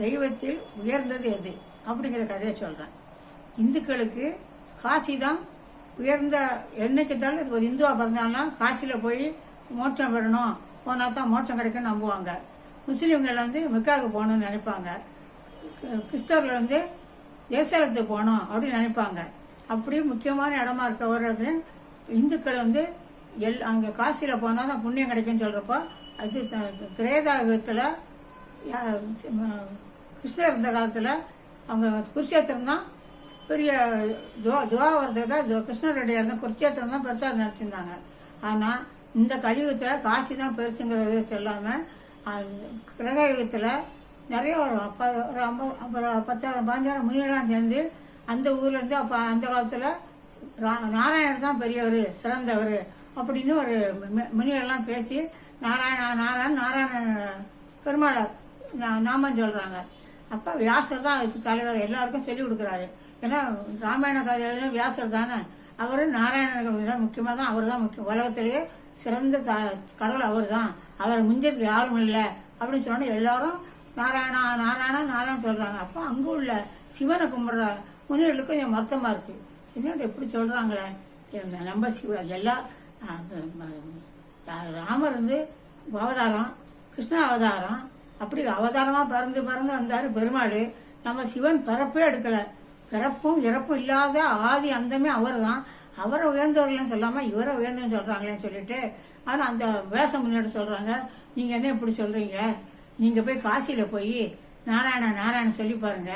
தெய்வத்தில் உயர்ந்தது எது? அப்படிங்கிற கதையை சொல்கிறேன் இந்துக்களுக்கு காசி தான் உயர்ந்த என்னைக்கு இருந்தாலும் ஒரு இந்துவாக பிறந்தாலும் காசியில் போய் மோட்சம் பெறணும். போனால் தான் மோட்சம் கிடைக்கும்னு நம்புவாங்க. முஸ்லீம்கள் வந்து மெக்காவுக்கு போகணும்னு நினைப்பாங்க. கிறிஸ்தவர்கள் வந்து தேசாலத்துக்கு போகணும் அப்படின்னு நினைப்பாங்க. அப்படி முக்கியமான இடமா இருக்க ஒரு இடத்துல இந்துக்கள் வந்து எல் அங்கே காசியில் போனால் தான் புண்ணியம் கிடைக்கும்னு சொல்கிறப்போ அது திரேதா திரேதாயுகத்தில் கிருஷ்ணர் இருந்த காலத்தில் அவங்க குருஷேத்திரம் தான் பெரிய துவா துவாவரத்தை தான் கிருஷ்ணருடைய இருந்த குருஷேத்திரம் தான் பெருசாக நினச்சிருந்தாங்க ஆனால் இந்த கலியுகத்தில் காசி தான் பெருசுங்கிற விதத்தில் இல்லாமல் கிரக யுகத்தில் நிறைய ஒரு அப்போ ஒரு ஐம்பது அப்புறம் பத்தாயிரம் பதினஞ்சாயிரம் முனிவெல்லாம் சேர்ந்து அந்த ஊர்லேருந்து அப்போ அந்த காலத்தில் நாராயணர் தான் பெரியவர் சிறந்தவர் அப்படின்னு ஒரு மு- முனிவரெல்லாம் பேசி நாராயண நாராயண் நாராயண பெருமாளர் நாமம் சொல்கிறாங்க அப்போ வியாசர் தான் அதுக்கு தலைவர். எல்லாருக்கும் சொல்லி கொடுக்குறாரு. ஏன்னா ராமாயண கதையில வியாசர் தானே? அவர் நாராயணன் தான் முக்கியமாக தான் அவர் தான் முக்கியம். உலகத்திலேயே சிறந்த த கடவுள் அவர் தான். அவர் முந்தியதுக்கு யாரும் இல்லை. அப்படின்னு சொன்னா எல்லாரும் நாராயணா நாராயணா நாராயணன் சொல்கிறாங்க அப்போ அங்கே உள்ள சிவனை கும்பிட்ற முனிவர்களுக்கு கொஞ்சம் மொத்தமாக இருக்குது என்னோட எப்படி சொல்கிறாங்களே நம்ம சிவ எல்லா ராமர் வந்து அவதாரம் கிருஷ்ண அவதாரம் அப்படி அவதாரமாக பிறந்து பிறந்து வந்தார் பெருமாள். நம்ம சிவன் பிறப்பே எடுக்கலை. பிறப்பும் இறப்பும் இல்லாத ஆதி அந்தமே அவர் தான் அவரை உயர்ந்தவர்கள்னு சொல்லாமல் இவரை உயர்ந்தவன்னு சொல்கிறாங்களேன்னு சொல்லிட்டு ஆனால் அந்த வேஷம் முன்னாடி சொல்கிறாங்க நீங்கள் என்ன இப்படி சொல்கிறீங்க நீங்கள் போய் காசியில் போய் நாராயண நாராயணன் சொல்லி பாருங்க.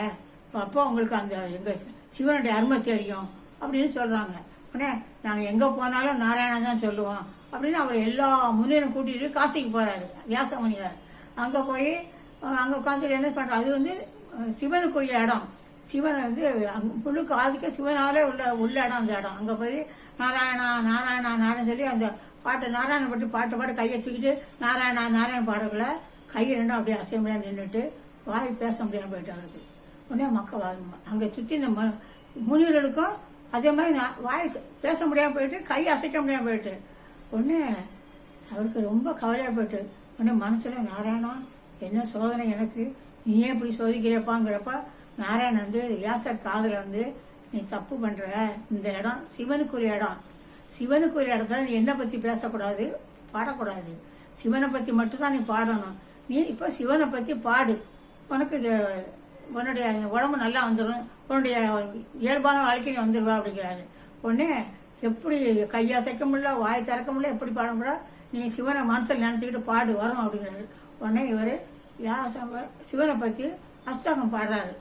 அப்போ உங்களுக்கு அந்த எங்கள் சிவனுடைய அருமை தெரியும் அப்படின்னு சொல்கிறாங்க உடனே நாங்கள் எங்கே போனாலும் நாராயணன் தான் சொல்லுவோம் அப்படின்னு அவர் எல்லா முனிவரும் கூட்டிகிட்டு காசிக்கு போகிறாரு வியாச முனிவர். அங்கே போய் அங்கே உட்காந்து என்ன பண்ணுறோம் அது வந்து சிவனுக்குரிய இடம். சிவன் வந்து அங்கே முழுக்க ஆதிக்க சிவனாலே உள்ள உள்ள இடம் அந்த இடம். அங்கே போய் நாராயணா நாராயணா நாராயணன் சொல்லி அந்த பாட்டு நாராயணன் பட்டு பாட்டு பாட்டு கையை தூக்கிட்டு நாராயணா நாராயண பாடக்குள்ள கை ரெண்டும் அப்படியே அசைய முடியாது நின்றுட்டு வாய் பேச முடியாம போயிட்டு அவருக்கு உடனே மக்கள் அங்கே சுற்றி இந்த முனிவர்களுக்கும் அதே மாதிரி நான் வாய் பேச முடியாமல் போயிட்டு கை அசைக்க முடியாமல் போயிட்டு. உடனே அவருக்கு ரொம்ப கவலையாக போயிட்டு உடனே மனசுல நாராயணா என்ன சோதனை எனக்கு? நீ ஏன் இப்படி சோதிக்கிறப்பாங்கிறப்ப நாராயணன் வந்து வியாசர் காதில் வந்து நீ தப்பு பண்ணுற இந்த இடம் சிவனுக்குரிய இடம். சிவனுக்குரிய இடத்துல நீ என்னை பற்றி பேசக்கூடாது பாடக்கூடாது. சிவனை பற்றி மட்டும்தான் நீ பாடணும். நீ இப்போ சிவனை பற்றி பாடு. உனக்கு இது உன்னுடைய உடம்பு நல்லா வந்துடும் உன்னுடைய இயல்பான வாழ்க்கை நீ வந்துடுவா அப்படிங்கிறாரு. உடனே எப்படி கையசைக்க முடியல வாய் திறக்க முடியல எப்படி பாட முடியல? நீ சிவனை மனசில் நினச்சிக்கிட்டு பாடு வரும் அப்படிங்கிறாரு. உடனே இவர் சிவனை பற்றி அஷ்டகம் பாடுறாரு.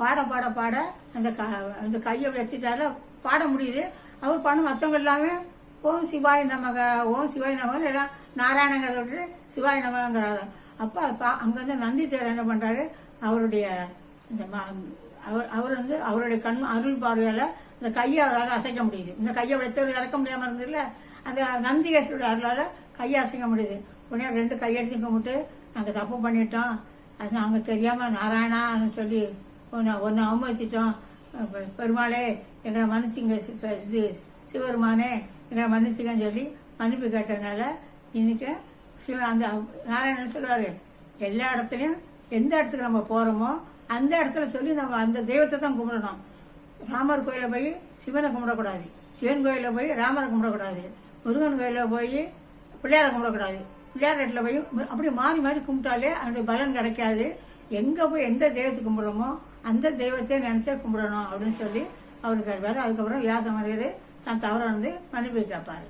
பாட பாட பாட அந்த க அந்த கையை வச்சுட்டால பாட முடியுது. அவர் பண்ண மற்றவங்க எல்லாமே ஓம் சிவாய் நமக ஓம் சிவாய் நமக எல்லாம் நாராயணங்கிறத விட்டு சிவாய் நமகங்கிறாரு. அப்போ அங்கேருந்து நந்தி தேவர் என்ன பண்ணுறாரு அவருடைய இந்த அவர் அவர் வந்து அவருடைய கண் அருள் பார்வையால் இந்த கையை அவரால் அசைக்க முடியுது. இந்த கையை வச்சவர் இறக்க முடியாமல் இருந்ததில்ல. அந்த நந்திகேஸ்வருடைய அருளால் கையை அசைக்க முடியுது. உடனே ரெண்டு கையெடுத்து கும்பிட்டு நாங்கள் தப்பு பண்ணிட்டோம். அது நாங்கள் தெரியாமல் நாராயணான்னு சொல்லி ஒன்று ஒன்று அவமதிச்சிட்டோம். பெருமாளே எங்களை மன்னிச்சிங்க சி- இது சிவபெருமானே எங்களை மன்னிச்சுங்கன்னு சொல்லி மன்னிப்பு கேட்டதுனால இன்னைக்கு சிவ அந்த நாராயணன் சொல்லுவார் எல்லா இடத்துலையும் எந்த இடத்துக்கு நம்ம போகிறோமோ அந்த இடத்துல சொல்லி நம்ம அந்த தெய்வத்தை தான் கும்பிடணும். ராமர் கோயிலில் போய் சிவனை கும்பிடக்கூடாது. சிவன் கோயிலில் போய் ராமரை கும்பிடக்கூடாது. முருகன் கோயிலில் போய் பிள்ளையாரை கும்பிடக்கூடாது. பிள்ளையார் இடத்துல போய் அப்படியே மாறி மாறி கும்பிட்டாலே அதனுடைய பலன் கிடைக்காது. எங்கே போய் எந்த தெய்வத்தை கும்பிடுறோமோ அந்த தெய்வத்தை நினச்சே கும்பிடணும் அப்படின்னு சொல்லி அவருக்கு கேட்பார் அதுக்கப்புறம் வியாச மனிதர் தான் தவறு வந்து மன்னிப்பு கேட்பார்.